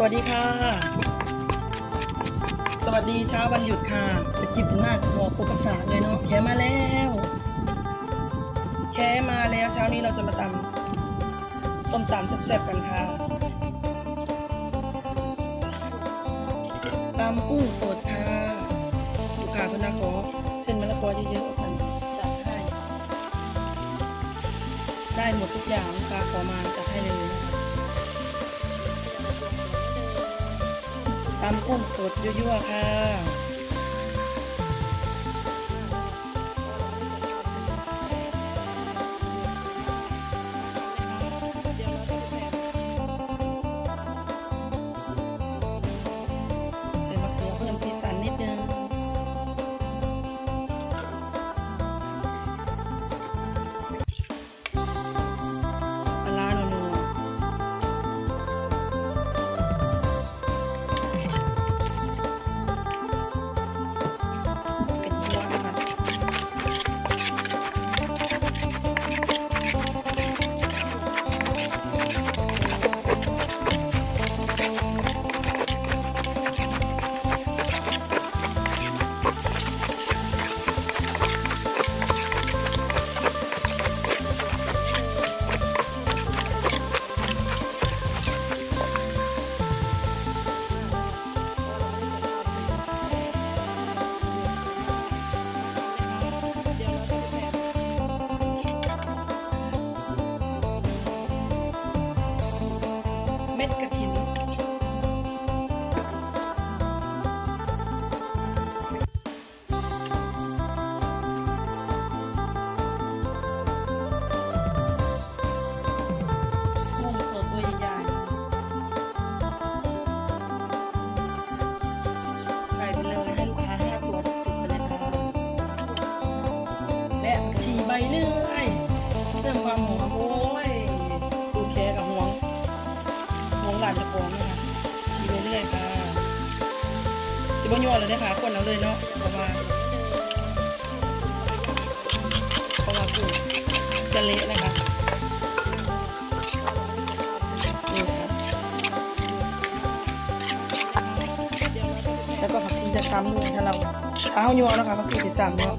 สวัสดีค่ะ สวัสดีเช้าวันหยุดค่ะไปจิบหน้าหัวโคกับสาเลยเนาะแค่มาแล้ว แค่มาแล้วเช้านี้เราจะมาตำส้มตำแซ่บๆกันค่ะตำกุ้งสดค่ะลูกค้าพิ่นนะขอเส้นมะละกอเยอะๆสั่นจัดให้ได้หมดทุกอย่างลูกค้าขอมาจัดให้เลยำกุ้งสดยั่วๆค่ะ บยัวเลยนะคะคนเอาเลยเนาะเพราะว่าเพราะว่ากุ้งจะเละนะคะนี่ค่ะแล้วก็ผักชีจะช้ำด้วยถ้าเราเท้ายัวนะคะผักชีไปสามเนาะ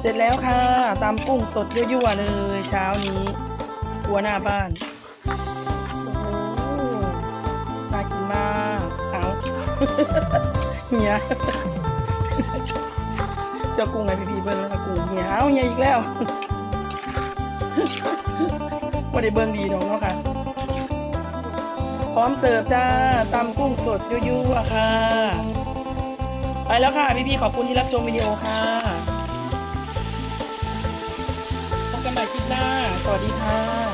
เสร็จแล้วค่ะตำกุ้งสดยั่วๆเลยเช้านี้หัวหน้าบ้าน เฮียเสื้อกุ้งไงพี่พี่เบิ้งแล้วกุ้งเฮียเอาเฮียอีกแล้วว่าได้เบิ่งดีดอกเนาะค่ะ พร้อมเสิร์ฟจ้าตำกุ้งสดยั่วๆค่ะ ไปแล้วค่ะพี่ๆขอบคุณที่รับชมวิดีโอค่ะพบกันใหม่คลิปหน้า สวัสดีค่ะ